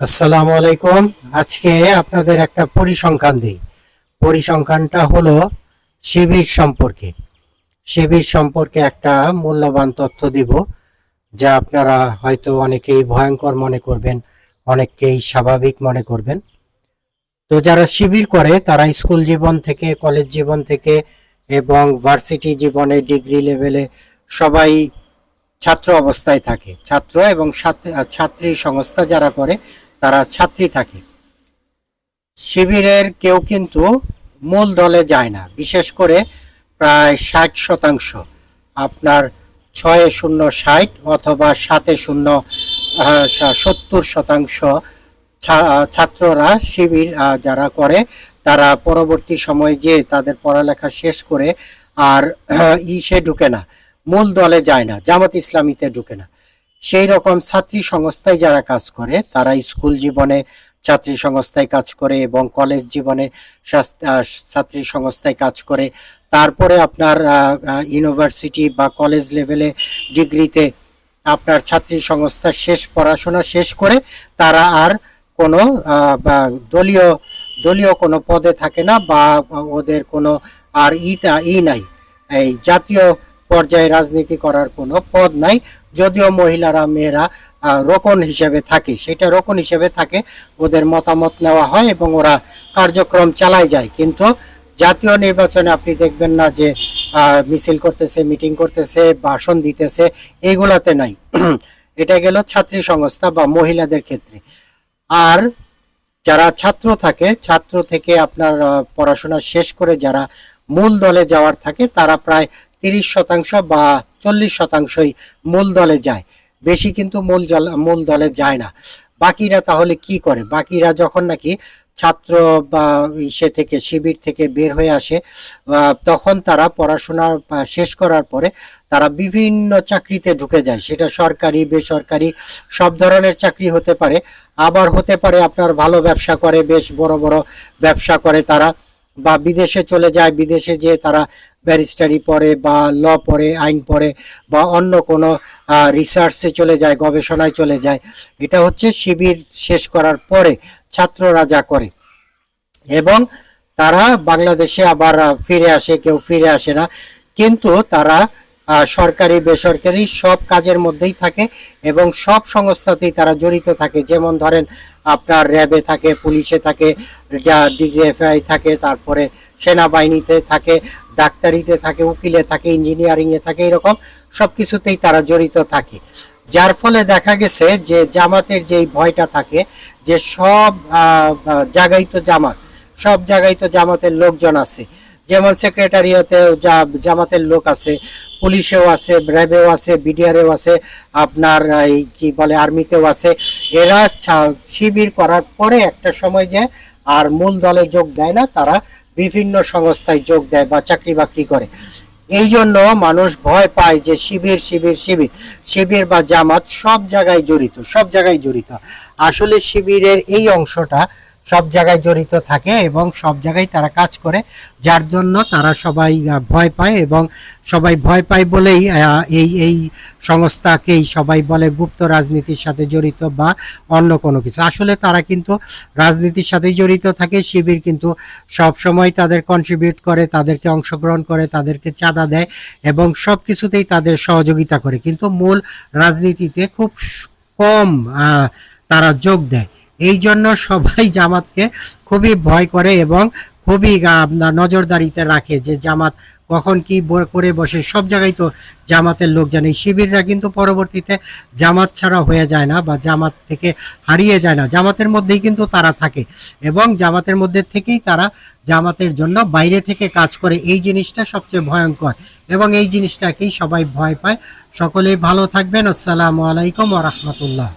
আসসালামু আলাইকুম। আজকে আপনাদের একটা পরিসংখ্যান দিই। পরিসংখ্যানটা হলো শিবির সম্পর্কে। শিবির সম্পর্কে একটা মূল্যবান তথ্য দিব, যা আপনারা হয়তো অনেকেই ভয়ঙ্কর মনে করবেন, অনেককেই স্বাভাবিক মনে করবেন। তো যারা শিবির করে, তারা স্কুল জীবন থেকে, কলেজ জীবন থেকে এবং ভার্সিটি জীবনে ডিগ্রি লেভেলে সবাই ছাত্র অবস্থায় থাকে। ছাত্র এবং ছাত্র- ছাত্রী সংস্থা যারা করে তারা ছাত্রী থাকে। শিবিরের কেউ কিন্তু মূল দলে যায় না, বিশেষ করে প্রায় ষাট শতাংশ। আপনার ছয়ে শূন্য ষাট অথবা সাতে শূন্য সত্তর শতাংশ ছাত্ররা শিবির যারা করে, তারা পরবর্তী সময়ে যে তাদের পড়ালেখা শেষ করে আর ইসে ঢুকে না, মূল দলে যায় না, জামাত ইসলামীতে ঢুকে না। সেই রকম ছাত্রী সংস্থায় যারা কাজ করে, তারা স্কুল জীবনে ছাত্রী সংস্থায় কাজ করে এবং কলেজ জীবনে ছাত্রী সংস্থায় কাজ করে। তারপরে আপনার ইউনিভার্সিটি বা কলেজ লেভেলে ডিগ্রিতে আপনার ছাত্রী সংস্থার শেষ পড়াশোনা শেষ করে তারা আর কোনো দলীয় দলীয় কোনো পদে থাকে না বা ওদের কোনো আর ই ই নাই। এই জাতীয় পর্যায়ে রাজনীতি করার কোনো পদ নাই। যদিও মহিলারা, মেয়েরা রোকন হিসেবে থাকে। সেটা রোকন হিসেবে থাকে, ওদের মতামত নেওয়া হয় এবং ওরা কার্যক্রম চালায় যায়। কিন্তু জাতীয় নির্বাচনে আপনি দেখবেন না যে মিছিল করতেছে, মিটিং করতেছে, ভাষণ দিতেছে এইগুলাতে নাই। এটা গেল ছাত্রী সংস্থা বা মহিলাদের ক্ষেত্রে। আর যারা ছাত্র থাকে, ছাত্র থেকে আপনার পড়াশোনা শেষ করে যারা মূল দলে যাওয়ার থাকে, তারা প্রায় তিরিশ শতাংশ বা চল্লিশ শতাংশই মূল দলে যায়। বেশি কিন্তু মূল মূল দলে যায় না। বাকিরা তাহলে কি করে? বাকিরা যখন নাকি ছাত্র বা ইসে থেকে, শিবির থেকে বের হয়ে আসে তখন তারা পড়াশোনা শেষ করার পরে তারা বিভিন্ন চাকরিতে ঢুকে যায়। সেটা সরকারি, বেসরকারি, সব ধরনের চাকরি হতে পারে। আবার হতে পারে আপনার ভালো ব্যবসা করে, বেশ বড় বড় ব্যবসা করে তারা বা বিদেশে চলে যায়। বিদেশে যে তারা ব্যারিস্টারি পড়ে বা ল পড়ে, আইন পড়ে বা অন্য কোনো রিসার্চে চলে যায়, গবেষণায় চলে যায়, এটা হচ্ছে শিবির শেষ করার পরে ছাত্ররা যা করে। এবং তারা বাংলাদেশে আবার ফিরে আসে, কেউ ফিরে আসে না, কিন্তু তারা সরকারি, বেসরকারি সব কাজের মধ্যেই থাকে এবং সব সংস্থাতেই তারা জড়িত থাকে। যেমন ধরেন, আপনার র্যাবে থাকে, পুলিশে থাকে ডিজিএফআই থাকে, তারপরে সেনাবাহিনীতে থাকে, ডাক্তারিতে থাকে, উকিলে থাকে, ইঞ্জিনিয়ারিংয়ে থাকে, এরকম সব কিছুতেই তারা জড়িত থাকে। যার ফলে দেখা গেছে যে জামাতের যেই ভয়টা থাকে, যে সব জায়গায় তো জামাত, সব জায়গায় তো জামাতের লোকজন আছে। যেমন সেক্রেটারিয়াতেও জামাতের লোক আছে, পুলিশেও আছে, র্যাবেও আছে, বিডিআরেও আছে, আপনার এই কি বলে, আর্মিতেও আছে। এরা শিবির করার পরে একটা সময় যে আর মূল দলে যোগ দেয় না, তারা বিভিন্ন সংস্থায় যোগ দেয় বা চাকরি বাকরি করে। এই জন্য মানুষ ভয় পায় যে শিবির শিবির শিবির। শিবির বা জামাত সব জায়গায় জড়িত, সব জায়গায় জড়িত। আসলে শিবিরের এই অংশটা সব জায়গায় জড়িত থাকে এবং সব জায়গায় তারা কাজ করে, যার জন্য তারা সবাই ভয় পায় এবং সবাই ভয় পায় বলেই এই এই সংস্থাকেই সবাই বলে গুপ্ত রাজনীতির সাথে জড়িত বা অন্য কোনো কিছু। আসলে তারা কিন্তু রাজনীতির সাথেই জড়িত থাকে, শিবির কিন্তু সব সময় তাদের কন্ট্রিবিউট করে, তাদেরকে অংশগ্রহণ করে, তাদেরকে চাঁদা দেয় এবং সব কিছুতেই তাদের সহযোগিতা করে। কিন্তু মূল রাজনীতিতে খুব কম তারা যোগ দেয়। এই জন্য সবাই জামাতকে খুবই ভয় করে এবং খুবই নজরদারিতে রাখে যে জামাত কখন কি করে বসে। সব জায়গায় তো জামাতের লোক জানে। শিবিররা কিন্তু পরবর্তীতে জামাত ছাড়া হয়ে যায় না বা জামাত থেকে হারিয়ে যায় না। জামাতের মধ্যেই কিন্তু তারা থাকে এবং জামাতের মধ্যে থেকেই তারা জামাতের জন্য বাইরে থেকে কাজ করে। এই জিনিসটা সবচেয়ে ভয়ঙ্কর এবং এই জিনিসটাকেই সবাই ভয় পায়। সকলেই ভালো থাকবেন। আসসালামু আলাইকুম রাহমাতুল্লাহ।